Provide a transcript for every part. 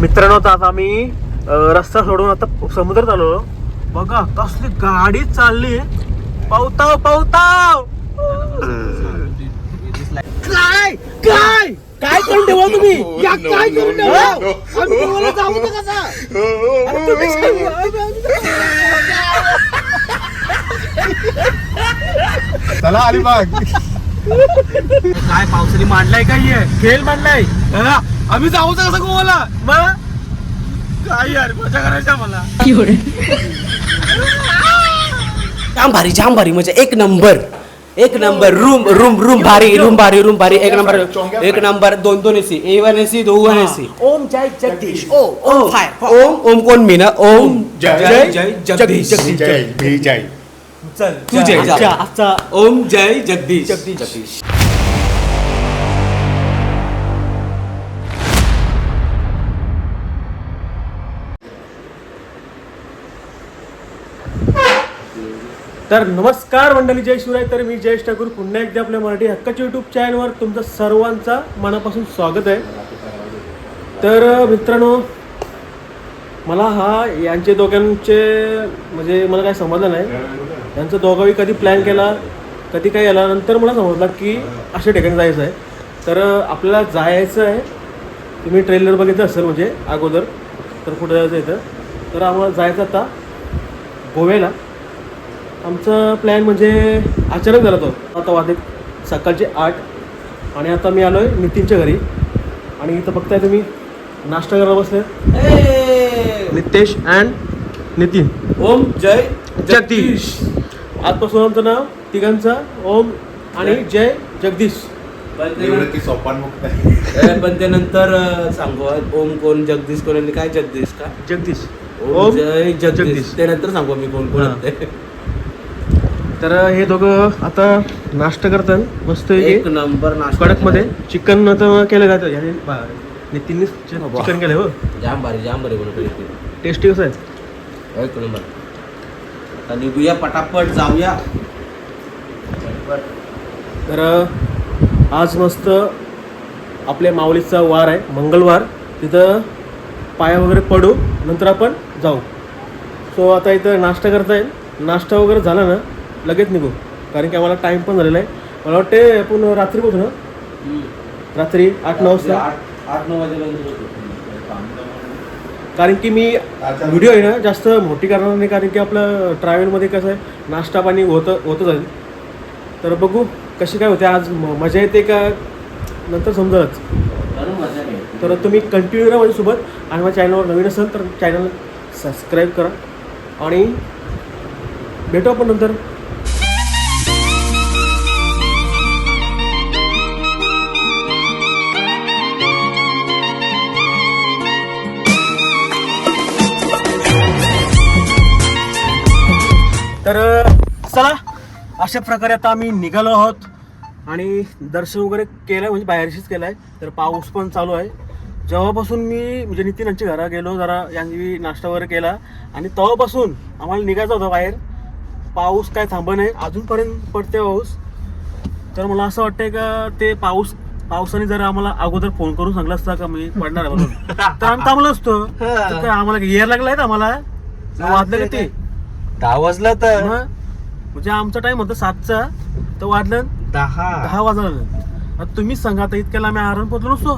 मित्रांनो तर आता आम्ही रस्ता सोडून आता समुद्रात आलो. बघा कसली गाडी चालली. पावताव पावताव! काय? काय? काय करून ठेवा तुम्ही? या काय करून ठेवा आम्ही तुम्हाला जाऊ तर कसा? अरे तुम्ही चला अलिबाग. काय पावसाने मांडलाय काय हे? खेळ मांडलाय? आम्ही जाऊ तर कसं गोवाला मग? काय यार मजा करायच्या मला जाम भारी जाम भारी म्हणजे एक नंबर. एक नंबर रूम रूम रूम भारी रूम भारी रूम भारी एक नंबर एक नंबर दोन दोन एसी ए वन एसी दो वन एसी. ओम जय जगदीश. ओ ओम फायर ओम ओम कोण मी ना ओम जय जय जगदीश. जय जय चल तू जय आजचा. ओम जय जगदीश. जगदीश. तर नमस्कार मंडळी जय शिवराय. तर मी जयेश ठाकूर. पुन्हा एकदा आपल्या मराठी हक्काच्या युट्यूब चॅनलवर तुमचं सर्वांचा मनापासून स्वागत आहे. तर मित्रांनो मला हा यांचे दोघांचे म्हणजे मला काय समजलं नाही. यांचं दोघांनी कधी प्लॅन केला कधी काय आला नंतर मला समजलं की अशा ठिकाणी जायचं आहे. तर आपल्याला जायचं आहे. तुम्ही ट्रेलर बघितलं असेल म्हणजे अगोदर तर कुठं जायचं इथं? तर आम्हाला जायचं आता गोव्याला. आमचा प्लॅन म्हणजे अचानक झाला तो. आता वाजले सकाळचे आठ आणि आता मी आलो आहे नितीनच्या घरी. आणि इथं बघताय तुम्ही नाश्ता करायला बसले नितेश अँड नितीन. ओम जय जगदीश. आजपासून आमचं नाव तिघांचं ओम आणि जय. जगदीश. पण ते नंतर अं, सांगू ओम कोण जगदीश कोण आणि काय जगदीश का? जगदीश. ओम जय जगदीश. जगदीश. ते नंतर सांगू मी कोण कोण. आहे. तर हे दोघं आता नाश्ता करतात मस्त एक नंबर नाश्ता कडकमध्ये. चिकन आता केलं जातं. ह्याने नितीनने चिकन केलं हो. जाम भारी जाम भारी बनवतो इथे. टेस्टी कसं आहे? एक नंबर. आता निघूया पटापट जाऊया. तर आज मस्त आपल्या माऊलीचा वार आहे. मंगळवार. तिथं पाया वगैरे पडू. नंतर आपण जाऊ. सो आता इथं नाश्ता करता येईल. नाश्ता वगैरे झाला ना लगेच निघू. कारण की आम्हाला टाईम पण झालेला आहे. मला वाटते आपण रात्री पोहोचू ना रात्री आठ नऊ वाजता. आठ नऊ वाजेपर्यंत कारण की मी व्हिडिओ आहे ना जास्त मोठी करणार नाही कारण की आपलं ट्रॅव्हलमध्ये कसं आहे नाश्ता पाणी होतं होतं जाईल तर बघू कशी काय होते. आज म- मजा येते का? नंतर नाही तर तुम्ही कंटिन्यू राहा माझ्यासोबत आणि माझ्या चॅनलवर नवीन असेल तर चॅनल सबस्क्राईब करा. आणि भेटू आपण नंतर. अशा प्रकारे आता आम्ही निघालो आहोत आणि दर्शन वगैरे केलं म्हणजे बाहेरशीच केलं आहे तर पाऊस पण चालू आहे. जेव्हापासून मी म्हणजे नितीन यांच्या घरा गेलो जरा यांनी नाश्ता वगैरे केला. आणि तेव्हापासून आम्हाला निघायचं होतं बाहेर. पाऊस काय थांबा नाही. अजूनपर्यंत पडते पाऊस. तर मला असं वाटतंय का ते पाऊस पावसाने जर आम्हाला अगोदर फोन करून सांगला असता का मी पडणार आहे म्हणून. तर आम्ही थांबलो असतो. तर काय आम्हाला यायला लागलाय आम्हाला? वाजलं का ते? दहा वाजला तर. म्हणजे आमचा टाइम होता सातचा तर वाजलं दहा. दहा वाजला. आता तुम्हीच सांगा आता इतक्याला आम्ही आराम पोहोचलो नसतो.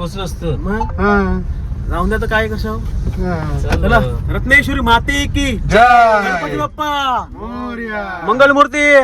बसलो असतो. मग? हा. जाऊन द्या तर काय कसं. हा. चला. रत्नेश्वरी माते की. जय. गणपती बाप्पा. मोरया. मंगलमूर्ती.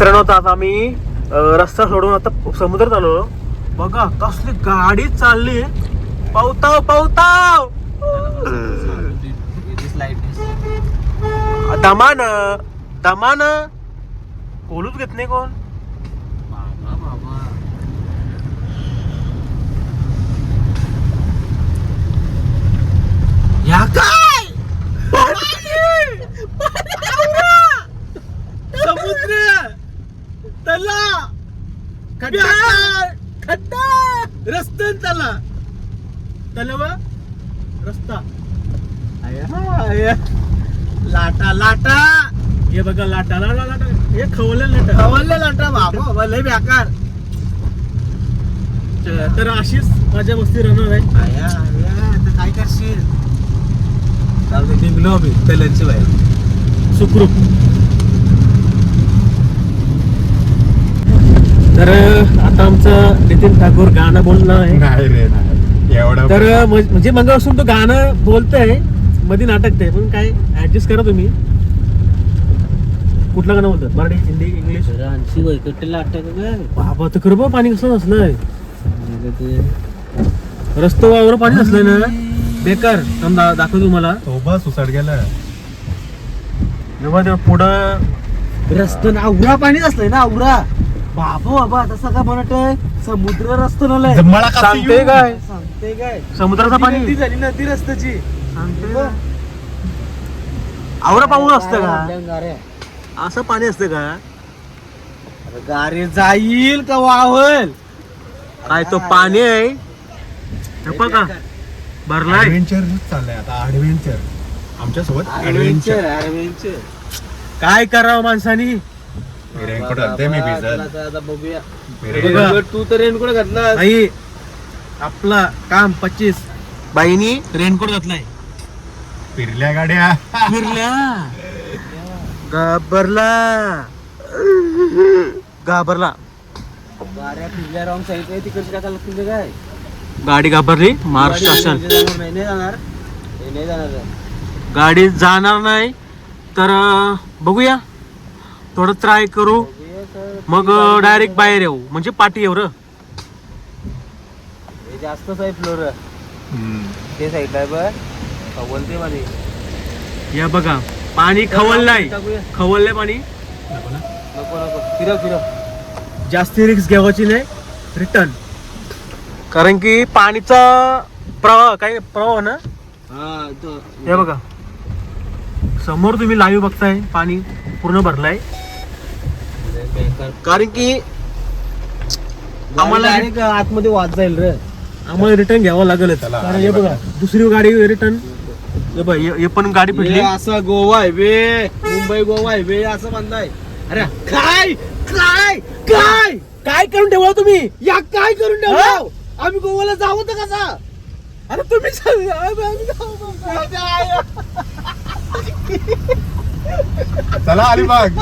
मित्रांनो आज आम्ही रस्ता सोडून आता समुद्रात आलो. बघा कसली गाडी चालली. पावताव पावताव! दमान दमान. कोलूच घेत नाही कोण या काय समुद्र तला खड्डा खड्डा रस्त्यान तला तलव रस्ता लाटा लाटा हे बघा लाटा लाटा लाटा हे खवले लाटा खवलले लाटा बाबा लय बेकार. तर अशीच माझ्या मस्ती राहणार आहे. आया आया आता काय करशील? चालते निघलो मी कलरची बाहेर. सुखरूप. तर आता आमचं नितीन ठाकूर गाणं बोलणं आहे. नाही रे नाही. एवढं तर म्हणजे मग असून तो गाणं बोलतंयमध्ये नाटक आहे पण काय ऍडजस्ट करा तुम्ही. कुठलं गाणं बोलतात? मराठी हिंदी इंग्लिश? ऐंशी वैकट लाटा काय बाबा तर खरं बा पाणी कसं नसलंय. रस्तो वावर पाणी नसलंय ना? बेकार. थांब दा- दाखवतो तुम्हाला. सोबत सुसाट गेलं. जेव्हा तेव्हा पुढं. रस्ता ना आवरा पाणी असलंय ना आवरा बाबा बाबा तसं काय म्हणत समुद्र रस्तो नलय. सांगते काय? सांगते काय? समुद्राचं नदी पाणी. झाली नदी रस्त्याची. सांगते. आवरा पाऊस असतं का? गारे असं पाणी असतं का? गारे जाईल का वाहल? काय तो पाणी आहे? हे बघा. भरलाय. ऍडव्हेंचर चाललंय आता ऍडव्हेंचर आमच्यासोबत ऍडव्हेंचर ऍडव्हेंचर काय करावं माणसानी? रेनकोट घालते मी भिजल. आता बघूया. मी बघा. रेनकोट- तू तर रेनकोट घातला बाई आपला काम पच्चीस. बाईनी रेनकोट घातलाय. फिरल्या गाड्या. फिरल्या? घाबरला. घाबरला. फिरल्या रॉंग साईड तिकडची टाकायला काय? गाडी घाबरली महाराष्ट्र शासन गाडी जाणार नाही नाही जाणार. हे नाही जाणार गाडी जाणार नाही तर अं, बघूया. थोडं ट्राय करू. तर. मग डायरेक्ट बाहेर येऊ. म्हणजे पाठी येऊ र. हे जास्तच आहे फ्लोर. ते साईडला आहे बघ. खवलते मध्ये. या बघा. पाणी खवललाय. टाकूया. खवललंय पाणी? नको नको फिरव फिरव. जास्ती रिक्स घ्यावाची नाही. रिटर्न कारण की पाणीचा प्रवाह काय प्रवाह ना? हा तो. बघा. समोर तुम्ही लाईव्ह बघताय पाणी पूर्ण भरलाय. कारण की आम्हाला आतमध्ये वाद जाईल रे. आम्हाला रिटर्न घ्यावं लागेल कारण हे बघा दुसरी गाडी रिटर्न हे बघ हे हे पण गाडी हे असं गोवा हायवे मुंबई गोवा हायवे असं बांधाय अरे काय? काय? काय? काय करून ठेवला तुम्ही? या काय करून ठेवलं? आम्ही गोवाला जाऊ तर कसा अरे तुम्ही सांग- आम्ही- आम्ही जाऊ. चला अलिबाग.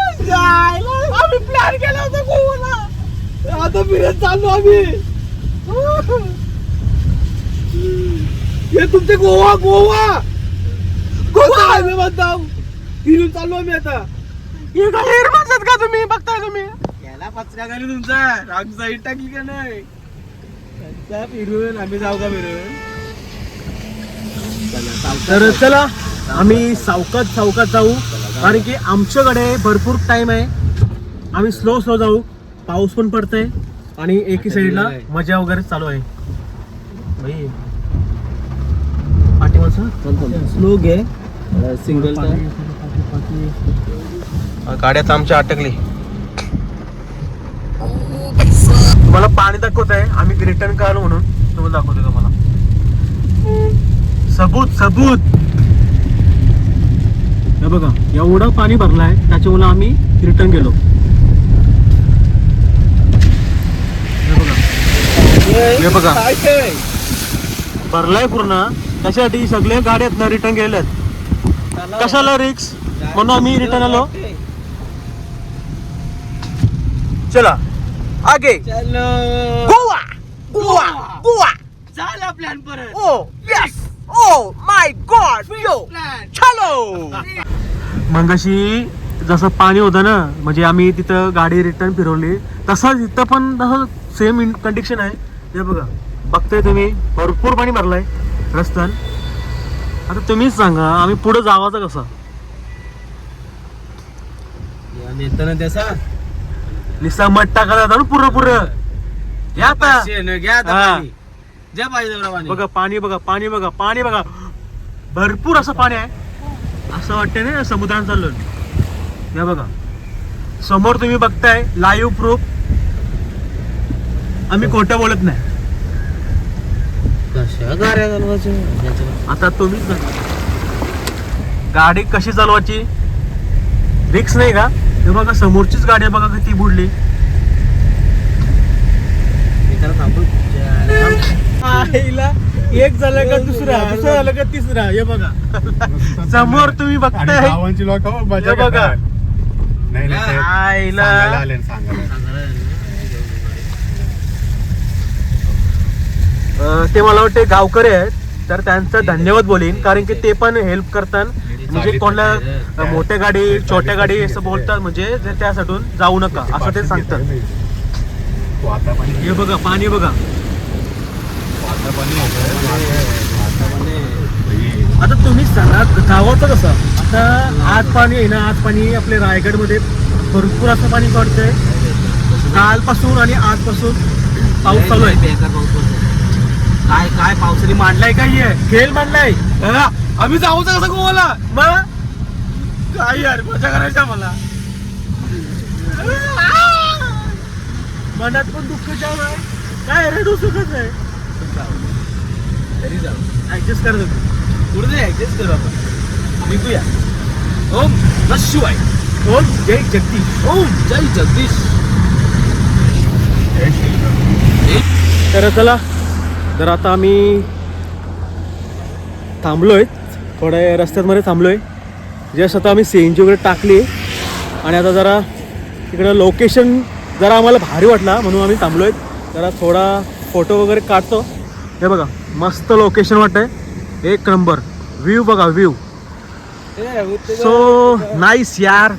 आम्ही? प्लॅन केला होता. आता फिरत चाललो आम्ही. हे तुमचे गोवा गोवा. गोवा? हायवे म्हणता? फिरून चाललो आम्ही आता. हेर माणसात का तुम्ही? बघताय तुम्ही? याला पचका घाली तुमचा. रांग साईड टाकली का नाही? त्यांचा फिरून आम्ही जाऊ का फिरून? तर चला आम्ही सावकात सावकात जाऊ. कारण की आमच्याकडे भरपूर टाइम आहे. आम्ही स्लो स्लो जाऊ. पाऊस पण पडतंय आणि एकी साईडला मजा वगैरे चालू आहे. बाई. पाठीमागचं स्लो घे. सिंगल गाड्यात आमच्या अटकली. तुम्हाला पाणी दाखवत आहे. आम्ही रिटर्न का आलो म्हणून तुम्हाला दाखवतो तुम्हाला. सबूत सबूत. हे बघा एवढं पाणी भरलंय त्याच्यामुळे आम्ही रिटर्न गेलो हे बघा हे बघा. भरलाय पूर्ण. त्याच्यासाठी सगळे गाड्यात रिटर्न गेल्यात कशाला रिक्स? म्हणून आम्ही रिटर्न आलो. चला. आगे. चलो. गोवा. गोवा. गोवा. झाला प्लॅन परत. ओ यस ओ माय गॉड यो चलो मंगाशी जसं पाणी होतं ना म्हणजे आम्ही तिथं गाडी रिटर्न फिरवली तसंच इथं पण तसं सेम कंडिशन आहे. हे बघा बघताय तुम्ही भरपूर पाणी भरलंय रस्त्यान आता तुम्हीच सांगा आम्ही पुढे जावाचं कसं? नेताना त्याचा. निसा मठ टाकायला जातो ना पूर्ण पूर्ण या आता. घ्या आता हा. पाणी. ज्या पाहिजे तेवढं पाणी. बघा पाणी बघा पाणी बघा पाणी बघा. भरपूर असं पाणी आहे. असं वाटतंय ना समुद्रात चाललोय. हे बघा. समोर तुम्ही बघताय लाईव्ह प्रूफ आम्ही खोटं बोलत नाही. कशा गाड्या चालवायच्या? आता तुम्हीच. गाडी कशी चालवायची? रिक्स नाही का? हे बघा समोरचीच गाडी आहे बघा किती बुडली. आईला एक झालं का दुसरा? दुसरा झालं का तिसरा? हे बघा. समोर तुम्ही आणि बघताय गावांची लोक मजा हे बघा. नाही नाही ते आईला. सांगायला आले ना, सांगायला अं, ते मला वाटते गावकरी आहेत तर त्यांचं धन्यवाद बोलीन कारण की ते पण हेल्प करतात. म्हणजे कोणाला मोठ्या गाडी छोट्या गाडी असं बोलतात म्हणजे त्यासाठी जाऊ नका असं ते सांगतात. हे बघा पाणी बघा. आता तुम्ही सांगा गावाचं कसं? आता आज पाणी आहे ना आज पाणी आपल्या रायगडमध्ये भरपूर असं पाणी पडतंय. कालपासून आणि आजपासून पाऊस चालू आहे. काय काय पावसाने मांडलाय काय हे? खेळ मांडलाय? हा, आम्ही जाऊ कसं गोवाला मग? काय यार मजा करायचा मला मनात पण दुःख आहे काय रडू सुखच आहे? ऍडजस्ट करत पुढे ऍडजस्ट करू आपण. निघूया. ओम शिवाय ओम जय जगदीश. ओम जय जगदीश. तर चला. तर आता आम्ही थांबलोय. थोड्या रस्त्यामध्ये थांबलोय. जस्ट आता आम्ही सी एन जी वगैरे टाकली. आणि आता जरा इकडं लोकेशन जरा आम्हाला भारी वाटला म्हणून आम्ही थांबलोय. जरा थोडा फोटो वगैरे काढतो. हे बघा मस्त लोकेशन वाटतंय. एक नंबर व्ह्यू बघा व्ह्यू सो नाईस यार.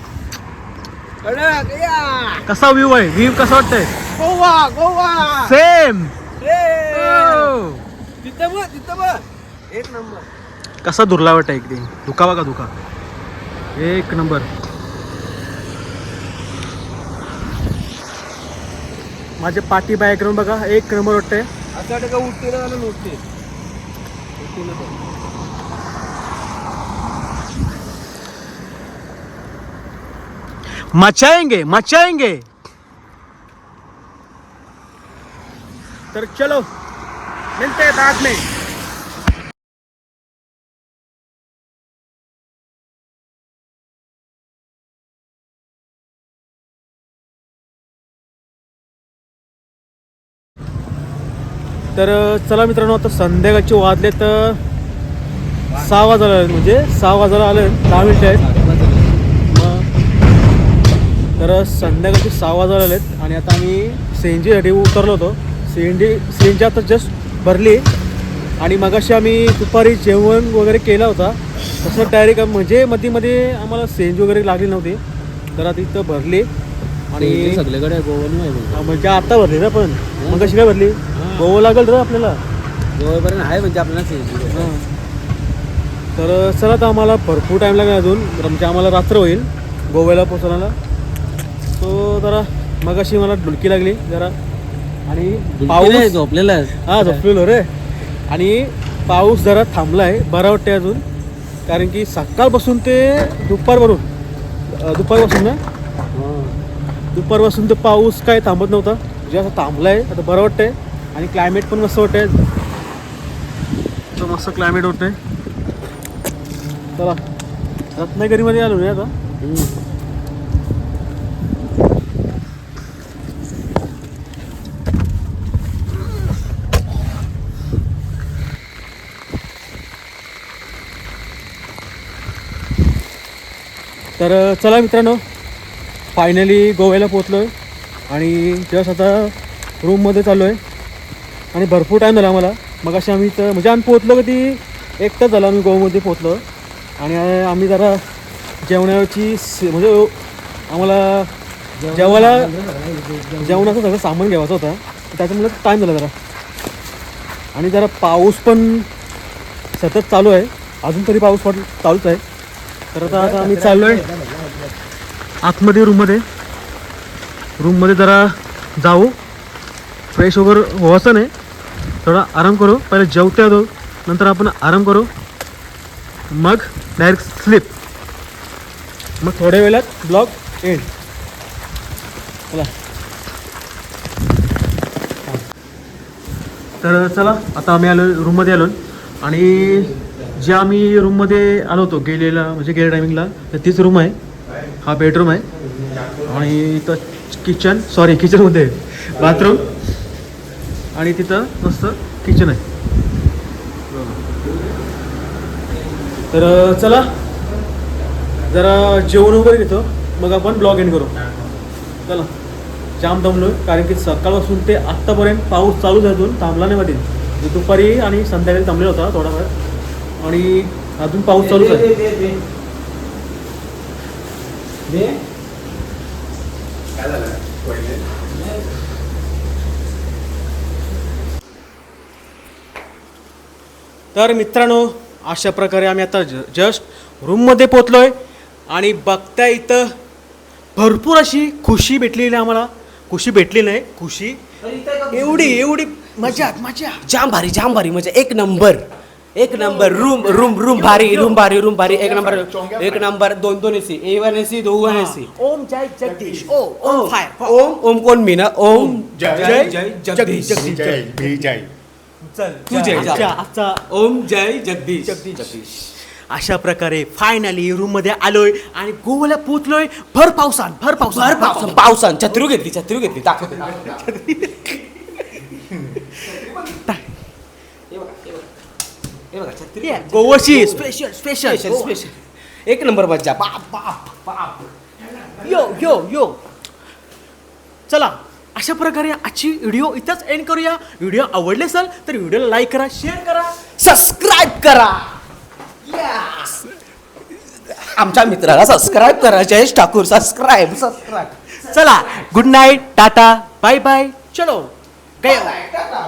कसा व्ह्यू आहे? व्ह्यू कसा वाटतंय? गोवा गोवा. सेम तिथं बघ तिथं बघ. एक नंबर. कसा दुर्ला वाटत एकदम धुका बघा धुका. एक नंबर. माझे पाठी बॅकग्राऊंड बघा एक नंबर वाटतंय. असं वाटतं का उठते ना आणि. मचाएंगे मचाएंगे. तर चलो. मिलते हैं बाद में। तर चला मित्रांनो आता संध्याकाळचे वाजले तर सहा वाजायला आले म्हणजे सहा वाजायला आले दहा मिनटं आहेत. तर संध्याकाळचे सहा वाजायला आलेत आणि आता आम्ही सी एन जीसाठी उतरलो होतो. C N G C N G आता जस्ट भरली. आणि मगाशी आम्ही दुपारी जेवण वगैरे केला होता. तसं डायरेक्ट म्हणजे मध्ये मध्ये आम्हाला सी एन जी वगैरे लागली नव्हती. तर आता इथं भरली. आणि सगळीकडे गोवा नाही आहे हा, म्हणजे आता भरली ना पण. मग कशी काय भरली? गोवा लागेल रे आपल्याला. गोवापर्यंत आहे म्हणजे आपल्याला हां. तर चला तर आम्हाला भरपूर टाईम लागेल अजून. म्हणजे आम्हाला रात्र होईल. गोव्याला पोहोचण्याला तो जरा मगाशी मला डुलकी लागली. जरा आणि पाऊस झोपलेला हा झोपलेलो रे. आणि पाऊस जरा थांबला आहे बरा वाटते अजून. कारण की सकाळपासून ते दुपारवरून अं, दुपारपासून ना? दुपारपासून ते पाऊस काय थांबत नव्हता. जे असं थांबला आहे आता बरं वाटतंय. आणि क्लायमेट पण मस्त वाटतंय. मस्त क्लायमेट वाटतंय चला रत्नागिरीमध्ये आलो नाही आता. तर चला मित्रांनो फायनली गोव्याला पोचलो आहे आणि जस्ट आता रूममध्ये चाललो आहे आणि भरपूर टाईम झाला आम्हाला. मग अशी आम्ही तर म्हणजे आम्ही पोचलो कधी एक तास झाला आम्ही गोव्यामध्ये पोचलो आणि आम्ही जरा जेवणाची म्हणजे आम्हाला जेवायला जेवणाचं सगळं सामान घ्यायचं होतं. त्याच्यामुळे टाईम झाला जरा. आणि जरा पाऊस पण सतत चालू आहे. अजून तरी पाऊस पड चालूच आहे. तर आता आता आम्ही चाललो आहे आतमध्ये रूममध्ये रूममध्ये जरा जाऊ. फ्रेश वगैरे व्हायचं नाही. थोडा आराम करू. पहिले जेवते दो नंतर आपण आराम करू. मग डायरेक्ट स्लीप मग थोड्या वेळात ब्लॉग एंड चला. तर चला आता आम्ही आलो रूममध्ये आलो. आणि जे आम्ही रूममध्ये आलो होतो गेलेला म्हणजे गेल्या टायमिंगला तर तीच रूम आहे. हा बेडरूम आहे. आणि इथं किचन सॉरी किचनमध्ये बाथरूम आणि तिथं मस्त किचन आहे. तर चला. जरा जेवण वगैरे घेतो. मग आपण ब्लॉग एंड करू. चला. जाम दमलो कारण की सकाळपासून ते आत्तापर्यंत पाऊस चालू झाला थांबला नाही मध्ये दुपारी आणि संध्याकाळी थांबलेला होता थोडाफार. आणि अजून पाऊस चालूच आहे तर मित्रांनो अशा प्रकारे आम्ही आता ज जस्ट रूममध्ये पोचलो आहे आणि बघता इथं भरपूर अशी खुशी भेटलेली आहे आम्हाला. खुशी भेटली नाही खुशी. एवढी एवढी मजा मजा. जाम भारी जाम भारी म्हणजे एक नंबर. एक नंबर रूम रूम रूम भारी रूम भारी रूम भारी एक नंबर एक नंबर दोन दोन एसी ए वन एसी दो वन एसी ओम जय जगदीश ओ ओम फायर ओम ओम कोण मी ना ओम जय- जय जय जगदीश जगदीश. जय भी जय चल तू जय आजचा ओम जय जगदीश. जगदीश. अशा प्रकारे फायनली रूममध्ये आलोय आणि गोव्याला पोचलोय भर पावसान भर पावसान. भर पावसान. पावसान. छत्री घेतली छत्री घेतली. दाखवते गोवाची स्पेशल स्पेशल स्पेशल स्पेशल एक नंबर मज्जा बाप बाप बाप. यो यो यो. चला अशा प्रकारे आजची व्हिडिओ इथंच एंड करूया. व्हिडिओ आवडले असेल तर व्हिडिओला लाईक करा शेअर करा सबस्क्राईब करा. आमच्या मित्राला सबस्क्राईब करा. जयेश ठाकूर सबस्क्राईब सबस्क्राईब चला good night tata bye bye चलो. गया टाटा.